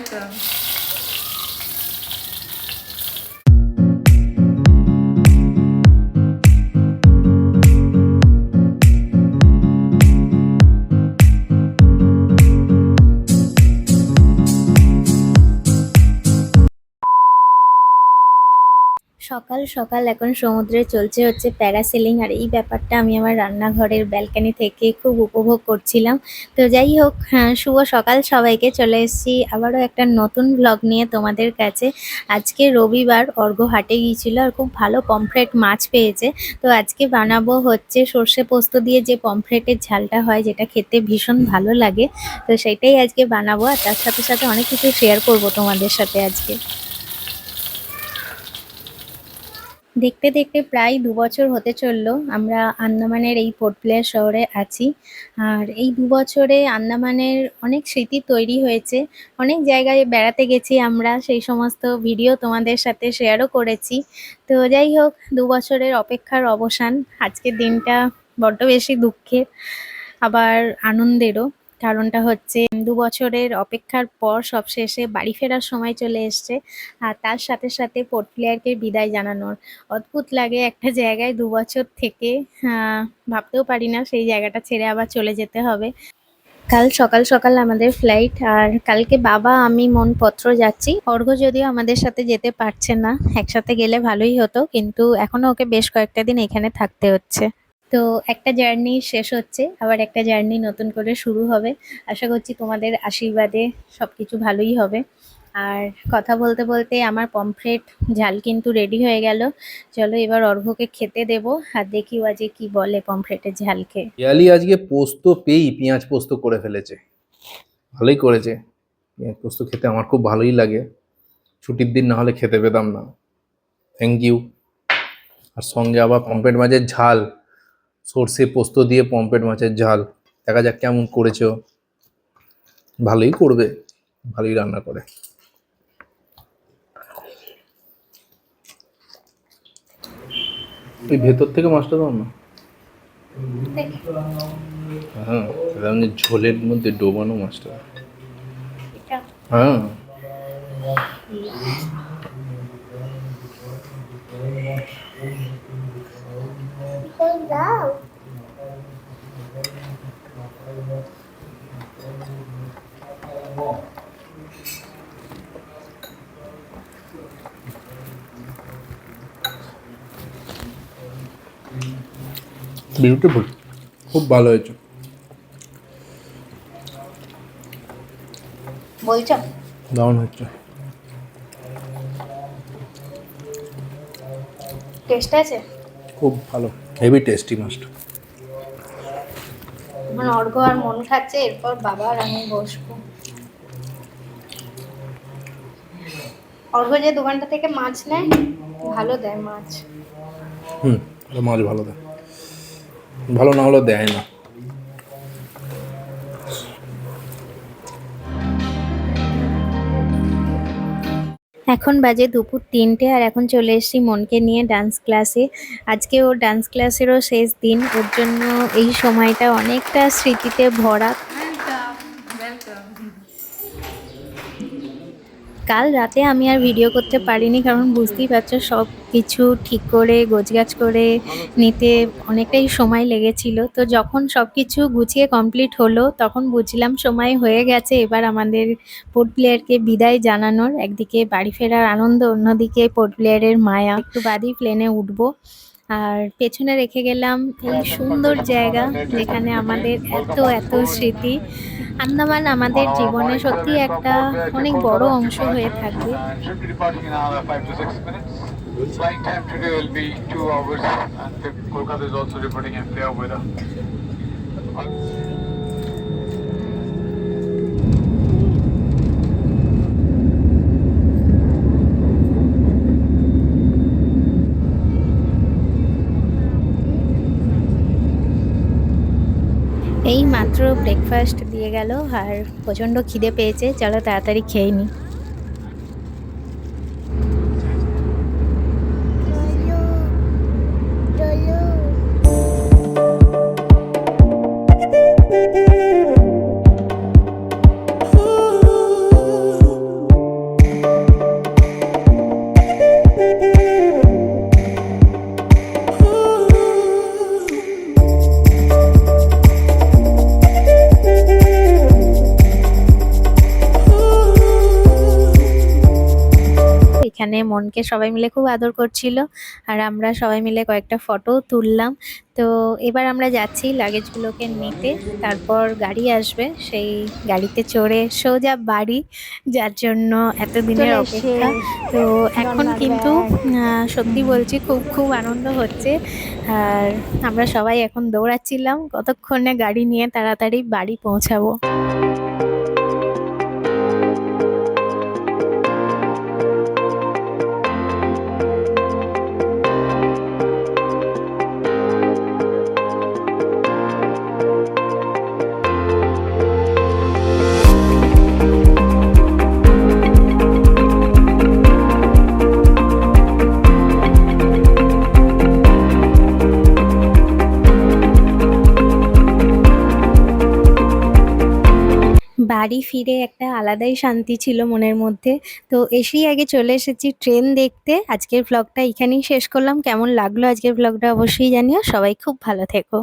certo? সকাল সকাল এখন সমুদ্রে চলছে হচ্ছে প্যারাসেলিং আর এই ব্যাপারটা আমি আমার রান্নাঘরের ব্যালকানি থেকে খুব উপভোগ করছিলাম। তো যাই হোক হ্যাঁ, শুভ সকাল সবাইকে চলে এসেছি আবারও একটা নতুন ব্লগ নিয়ে তোমাদের কাছে। আজকে রবিবার অর্ঘ হাটে গিয়েছিল আর খুব ভালো পমফ্রেট মাছ পেয়েছে। তো আজকে বানাবো হচ্ছে সর্ষে পোস্ত দিয়ে যে পমফ্রেটের ঝালটা হয় যেটা খেতে ভীষণ ভালো লাগে। তো সেটাই আজকে বানাবো আর তার সাথে সাথে অনেক কিছু শেয়ার করব তোমাদের সাথে আজকে। দেখতে দেখতে প্রায় দু বছর হতে চলল, আমরা আন্দামানের এই পোর্ট ব্লেয়ার শহরে আছি। আর এই দু বছরে আন্দামানের অনেক স্মৃতি তৈরি হয়েছে, অনেক জায়গায় বেড়াতে গেছি আমরা, সেই সমস্ত ভিডিও তোমাদের সাথে শেয়ারও করেছি। তো যাই হোক, দু বছরের অপেক্ষার অবসান, আজকের দিনটা বড্ড বেশি দুঃখের, আবার আনন্দেরও। কারণটা হচ্ছে দু বছরের অপেক্ষার পর সবশেষে বাড়ি ফেরার সময় চলে এসছে। আর তার সাথে সাথে পোর্ট প্লেয়ারকে বিদায় জানানোর অদ্ভুত লাগে একটা জায়গায় দু বছর থেকে। ভাবতেও পারি না সেই জায়গাটা ছেড়ে আবার চলে যেতে হবে। কাল সকাল সকাল আমাদের ফ্লাইট আর কালকে বাবা, আমি, মনপত্র যাচ্ছি। অর্ঘ যদিও আমাদের সাথে যেতে পারছে না, একসাথে গেলে ভালোই হতো, কিন্তু এখনও ওকে বেশ কয়েকটা দিন এখানে থাকতে হচ্ছে। তো একটা জার্নি শেষ হচ্ছে, আবার একটা জার্নি নতুন করে শুরু হবে। আশা করছি তোমাদের আশীর্বাদে সব কিছু ভালোই হবে। আর কথা বলতে বলতে আমার পমফ্রেট ঝাল কিন্তু রেডি হয়ে গেল। চলো এবার অর্ঘ্যকে খেতে দেবো আর দেখি ও আজকে কি বলে পমফ্রেটের ঝালকে পিয়ালি আজকে পোস্ত পেয়েই পেঁয়াজ পোস্ত করে ফেলেছে। ভালোই করেছে। পেঁয়াজ পোস্ত খেতে আমার খুব ভালোই লাগে। ছুটির দিন না হলে খেতে পেতাম না। থ্যাংক ইউ আর সঙ্গে আবার পমফ্রেট মাছের ঝাল। সর্ষে পোস্ত দিয়ে পম্পেট মাছের ঝাল। দেখা যাক কেমন করেছ। ভালোই করবে ভালোই রান্না করে। ওই ভেতর থেকে মাছটা দাও না। হ্যাঁ ঝোলের মধ্যে ডোবানো মাছটা। হ্যাঁ। বিউটিফুল খুব ভালো হয়েছে। বলছো? দারুণ হচ্ছে টেস্ট আছে? খুব ভালো। হেভি টেস্টি মাছটা এখন অর্ঘ্য আর মন খাচ্ছে এরপর বাবা আর আমি বসবো। অর্ঘ্য যে দোকানটা থেকে মাছ নেয় ভালো দেয় মাছ। হুম মাছ ভালো দেয়। ভালো না হলে দেয় না। এখন বাজে দুপুর তিনটে আর এখন চলে এসেছি মনকে নিয়ে ডান্স ক্লাসে আজকে ওর ডান্স ক্লাসেরও শেষ দিন, ওর জন্য এই সময়টা অনেকটা স্মৃতিতে ভরা। কাল রাতে আমি আর ভিডিও করতে পারিনি কারণ বুঝতেই পারছ সব কিছু ঠিক করে, গোছগাছ করে নিতে অনেকটাই সময় লেগেছিল। তো যখন সব কিছু গুছিয়ে কমপ্লিট হলো, তখন বুঝলাম সময় হয়ে গেছে। এবার আমাদের পোর্ট প্লেয়ারকে বিদায় জানানোর। একদিকে বাড়ি ফেরার আনন্দ, অন্যদিকে পোর্ট প্লেয়ারের মায়া। একটু বাদেই প্লেনে উঠবো। আর পেছনে রেখে গেলাম এই সুন্দর জায়গা যেখানে আমাদের এত এত স্মৃতি। আন্দামান আমাদের জীবনে সত্যি একটা অনেক বড় অংশ হয়ে থাকে। এই মাত্র ব্রেকফাস্ট দিয়ে গেল আর প্রচণ্ড খিদে পেয়েছে। চলো তাড়াতাড়ি খেয়ে নিই এখানে মনকে সবাই মিলে খুব আদর করছিল আর আমরা সবাই মিলে কয়েকটা ফটো তুললাম। তো এবার আমরা যাচ্ছি লাগেজগুলোকে নিতে তারপর গাড়ি আসবে সেই গাড়িতে চড়ে সোজা বাড়ি যার জন্য এতদিনের অপেক্ষা। তো এখন কিন্তু সত্যি বলছি খুব খুব আনন্দ হচ্ছে। আর আমরা সবাই এখন দৌড়াচ্ছিলাম কতক্ষণে গাড়ি নিয়ে তাড়াতাড়ি বাড়ি পৌঁছাবো। বাড়ি ফিরে একটা আলাদাই শান্তি ছিল মনের মধ্যে। তো এসেই আগে চলে এসেছি ট্রেন দেখতে। আজকের ব্লগটা এখানেই শেষ করলাম। কেমন লাগল আজকের ব্লগটা অবশ্যই জানিও। সবাই খুব ভালো থেকো।